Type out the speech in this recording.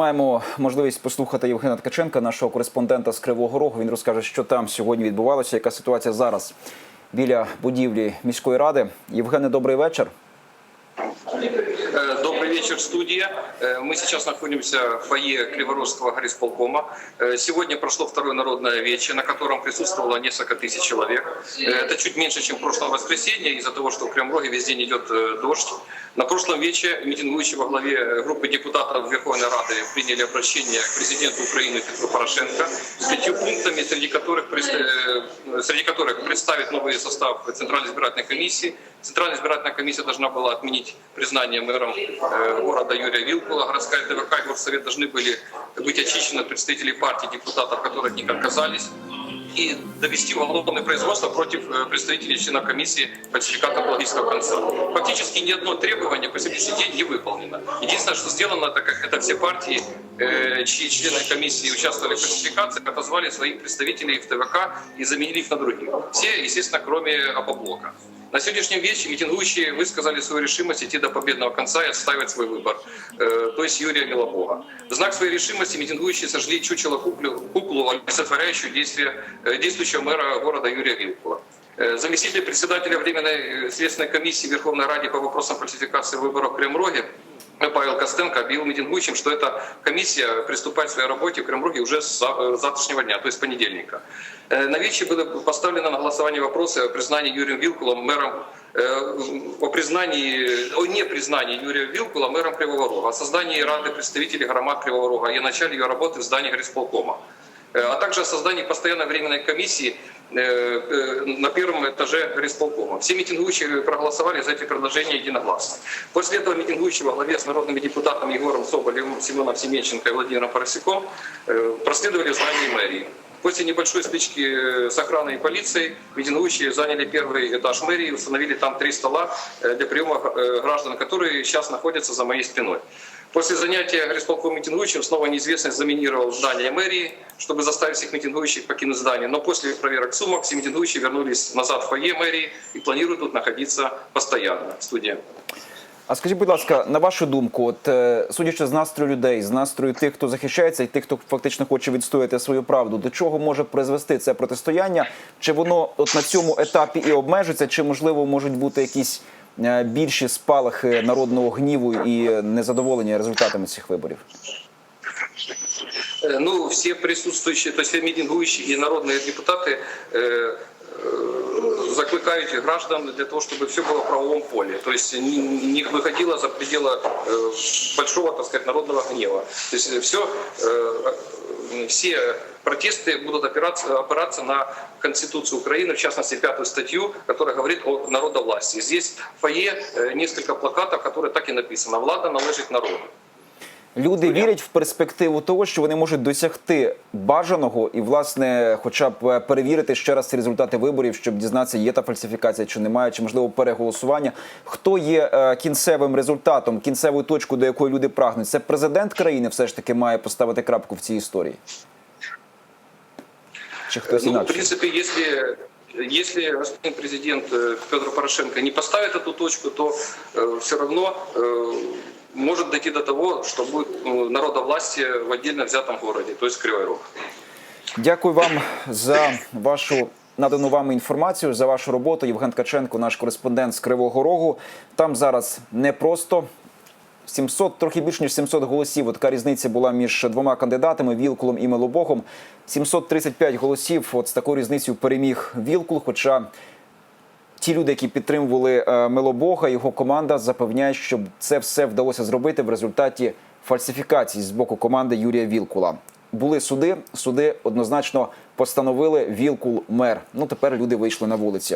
Маємо можливість послухати Євгена Ткаченка, нашого кореспондента з Кривого Рогу. Він розкаже, що там сьогодні відбувалося, яка ситуація зараз біля будівлі міської ради. Євгене, добрий вечір Э, Добрый вечер, студия. Э, Мы сейчас находимся в фойе Криворожского горисполкома. Э, Сегодня прошло второе народное вече, на котором присутствовало несколько тысяч человек. Э, Это чуть меньше, чем в прошлом воскресенье, из-за того, что в Кремроге весь день идет э, дождь. На прошлом вече митингующие во главе э, группы депутатов Верховной Рады приняли обращение к президенту Украины Петру Порошенко с пятью пунктами, среди которых, прис- э, среди которых представить новый состав Центральной избирательной комиссии. Центральная избирательная комиссия должна была отменить признание мэром э, города Юрия Вилкула. Городская ТВК и Горсовет должны были быть очищены от представителей партий, депутатов, которые от них отказались и довести уголовное производство против э, представителей членов комиссии фальсификата экологического конца. Фактически ни одно требование по сегодняшний день не выполнено. Единственное, что сделано, это как это все партии, э, чьи члены комиссии участвовали в фальсификации, отозвали своих представителей в ТВК и заменили их на других. Все, естественно, кроме Апоблока. На сегодняшнем вечере митингующие высказали свою решимость идти до победного конца и отстаивать свой выбор, э, то есть Юрия Милобога. В знак своей решимости митингующие сожгли чучело куклу, куклу олицетворяющую действие э, действующего мэра города Юрия Вилкула. Э, Заместитель председателя Временной э, следственной комиссии Верховной Ради по вопросам фальсификации выборов в Кремроге Павел Костенко объявил митингующим, что эта комиссия приступает к своей работе в Кремроге уже с за- э, завтрашнего дня, то есть с понедельника. Э, На вече было поставлено на голосование вопросы о признании Юрием Вилкулом мэром э, о признании, о непризнании Юрия Вилкула мэром Кривого Рога, о создании Рады представителей громад Кривого Рога и о начале ее работы в здании горисполкома Э, а также о создании постоянной временной комиссии э, э, на первом этаже горисполкома. Все митингующие проголосовали за эти предложения единогласно. После этого митингующие во главе с народными депутатами Егором Соболевым, Семеном Семенченко и Владимиром Поросяком э, проследовали в здании мэрии. После небольшой стычки э, с охраной и полицией митингующие заняли первый этаж мэрии, установили там три стола э, для приема э, граждан, которые сейчас находятся за моей спиной. После занятия горисполком митингующим снова неизвестный заминировал здание мэрии, чтобы заставить всех митингующих покинуть здание. Но после проверок сумок все митингующие вернулись назад в фойе мэрии и планируют тут находиться постоянно. Студия. А скажіть, будь ласка, на вашу думку, от е, судячи з настрою людей, з настрою тих, хто захищається, і тих, хто фактично хоче відстояти свою правду, до чого може призвести це протистояння? Чи воно от на цьому етапі і обмежиться, чи можливо можуть бути якісь е, більші спалахи народного гніву і незадоволення результатами цих виборів? Э, Ну, все присутствующие, то есть все митингующие и народные депутаты э, э, закликают граждан для того, чтобы все было в правовом поле. То есть не, не выходило за пределы э, большого, так сказать, народного гнева. То есть все, все протесты будут опираться, опираться на Конституцию Украины, в частности, пятую статью, которая говорит о народовластии. Здесь в фойе э, несколько плакатов, которые так и написано «Влада належить народу». Люди вірять в перспективу того, що вони можуть досягти бажаного і, власне, хоча б е, перевірити ще раз ці результати виборів, щоб дізнатися, є та фальсифікація чи немає, чи можливо переголосування. Хто є е, кінцевим результатом, кінцевою точкою, до якої люди прагнуть? Це президент країни все ж таки має поставити крапку в цій історії. Чи хтось Ну, в інакше? принципе, если если господин президент э, Петр Порошенко не поставит эту точку, то все равно э, может дойти до того, что будет э, народовластие в отдельно взятом городе, то есть Кривой Рог. Дякую вам за вашу надану вам інформацію, за вашу роботу. Євген Ткаченко, наш кореспондент з Кривого Рогу. Там зараз непросто. 700, трохи більше ніж 700 голосів. Така різниця була між двома кандидатами Вілкулом і Милобогом. 735 голосів. От з такою різницею переміг Вілкул. Хоча ті люди, які підтримували е, Милобога, його команда запевняють, що це все вдалося зробити в результаті фальсифікацій з боку команди Юрія Вілкула. Були суди, суди однозначно постановили Вілкул мер. Ну тепер люди вийшли на вулиці.